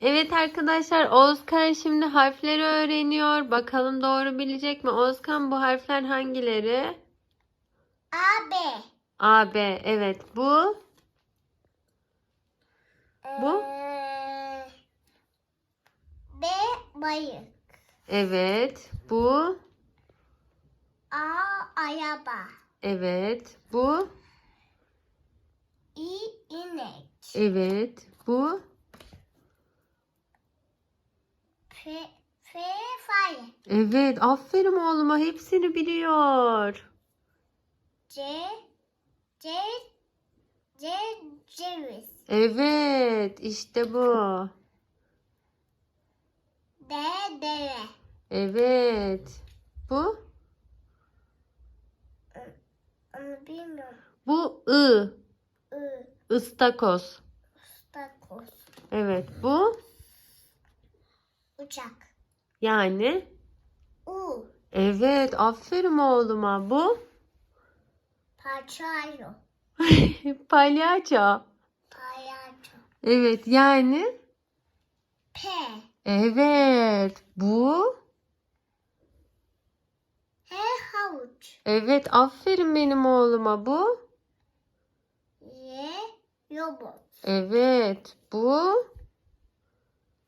Evet arkadaşlar Oğuzkan şimdi harfleri öğreniyor. Bakalım doğru bilecek mi? Oğuzkan bu harfler hangileri? Abi. A, B. Evet bu. Bu? Ee, B bayık. Evet bu. A araba. Evet bu. İ inek. Evet bu. F F fare. Evet aferin oğluma hepsini biliyor. C C C ceviz. Evet işte bu. D deve. Evet. Bu. Onu bilmiyorum. Bu I. I Istakoz. stakoz. Evet bu. Uçak. Yani. U Evet aferin oğluma. Bu. parçaylo. Palyaço. Palyaço. Evet yani. P Evet. Bu. H havuç. Evet aferin benim oğluma. Bu. Y robot. Evet. Bu.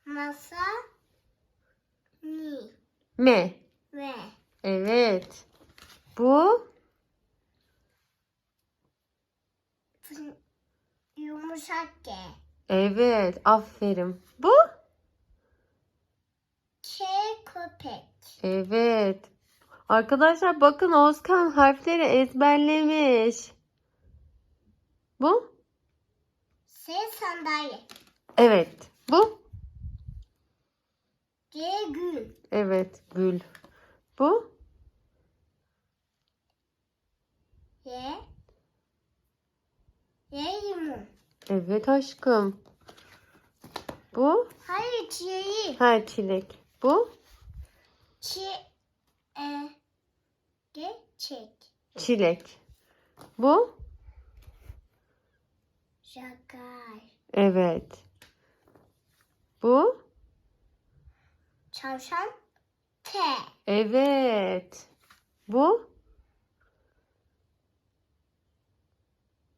Masa Me. ve Evet. Bu. fın- yumuşak G. Evet. Aferin. Bu. K köpek. Evet. Arkadaşlar bakın Özkan harfleri ezberlemiş. Bu? S sandalye. Evet. Bu? G gül. Evet. Gül. Bu? Y Y limon. Evet aşkım. Bu? Hayır çiğ. Ha çilek. Bu? Çi e geçek. Çilek. Bu? Şakar. Evet. Bu? Çavşan T. Evet. Bu?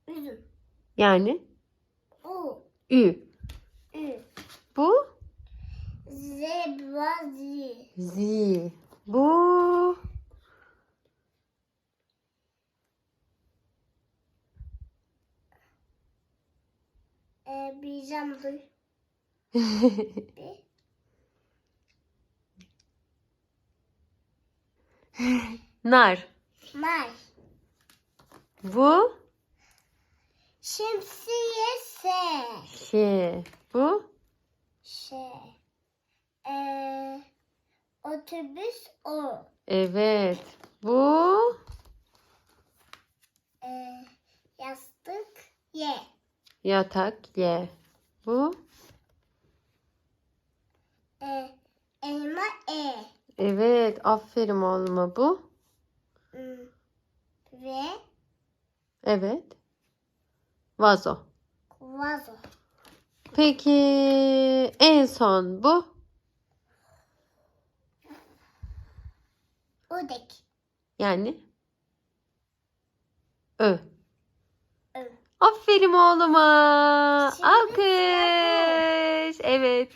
Üzüm. Yani U. Ü. Ü. Bu? Zebra zi. Zi. Bu? E, bizem Nar. May. Bu? Şemsiye S. Şe. Bu? Ş. E, otobüs O. Evet. Bu? E, yastık Y. Yatak. Ye. Bu? E, elma E. Evet. Aferin oğluma bu. Hmm. Ve Evet. Vazo. vazo. Peki en son bu? Ödek. Yani? Ö. Ö. Aferin oğluma. Şimdi Alkış. Evet.